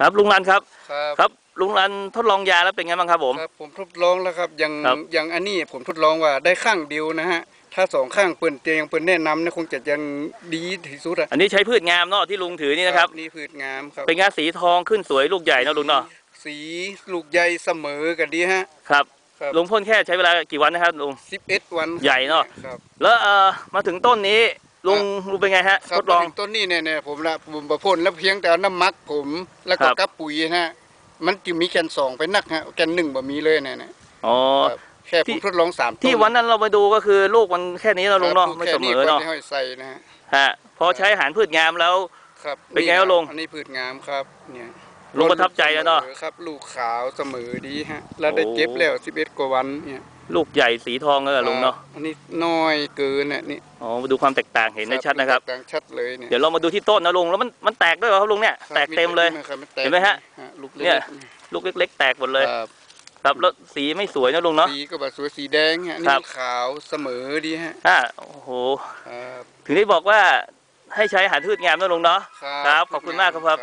ครับลุงรันครับ ครับครับลุงรันทดลองยาแล้วเป็นไงบ้างครับผม ครับผมทดลองแล้วครับอย่างครับ อย่างอันนี้ผมทดลองว่าได้ข้างเดียวนะฮะถ้าสองข้างเปิ่นเตียงเปิ่นแนะนำเนี่ยคงจะยังดีที่สุดอะอันนี้ใช้พืชงามเนาะที่ลุงถือนี่นะครับ นี่พืชงามครับเป็นงาสีทองขึ้นสวยลูกใหญ่เนาะลุงเนาะสีลูกใหญ่เสมอกันดีฮะ ครับครับ ลุงพ่นแค่ใช้เวลากี่วันนะครับลุง สิบเอ็ดวันใหญ่เนอะครับ แล้วเอ่อมาถึงต้นนี้ ลุงลุงเป็นไงฮะครับทดลองมาถึต้นนี้เนี่ยเนี่ยผมละผมประพ่นแล้วเพียงแต่เอาน้ำมักผม แล้วก็ครับกับปุ๋ยนะฮะมันจะมีแกนสองไปนักฮะแกนหนึ่งบ่มีเลยเนี่ยเนี่ยอ๋อครับแค่ผที่มทดลองสามต้ที่วันนั้นเราไปดูก็คือลูกมันแค่นี้เราลุงเนาะครับไม่แค่เสมอเนาะก็ได้ให้ใส่นะฮะฮะพอใช้อาหารพืชงามแล้วครับเป็นไงคครัรับบลุงอันนี้พืชงามครับเนี่ยลุงประทับใจแล้วเนาะครับ ลูกขาวเสมอดีฮะแล้วได้เก็บโอ้แล้ว11กว่าวันเนี่ย ลูกใหญ่สีทองเลยอะลุงเนาะอันนี้น้อยเกินเนี่ยนี่อ๋อมาดูความแตกต่างเห็นได้ชัดนะครับต่างชัดเลยเนี่ยเดี๋ยวเรามาดูที่ต้นนะลุงแล้วมันมันแตกด้วยเหรอครับลุงเนี่ยครับแตกเต็มเลยครับนแตกเห็นไหมฮะลูกเนี่เล็ยกลูกเล็ก ๆ แตกหมดเลยครับครับแล้วสีไม่สวยนะลุงเนาะสีก็แบบสวยสีแดงฮะนี่ครับขาวเสมอดีฮะอ่าโอ้โหครับถึงได้บอกว่าให้ใช้อาหารพืชงามนะลุงเนาะครับขอบคุณมากครับครับ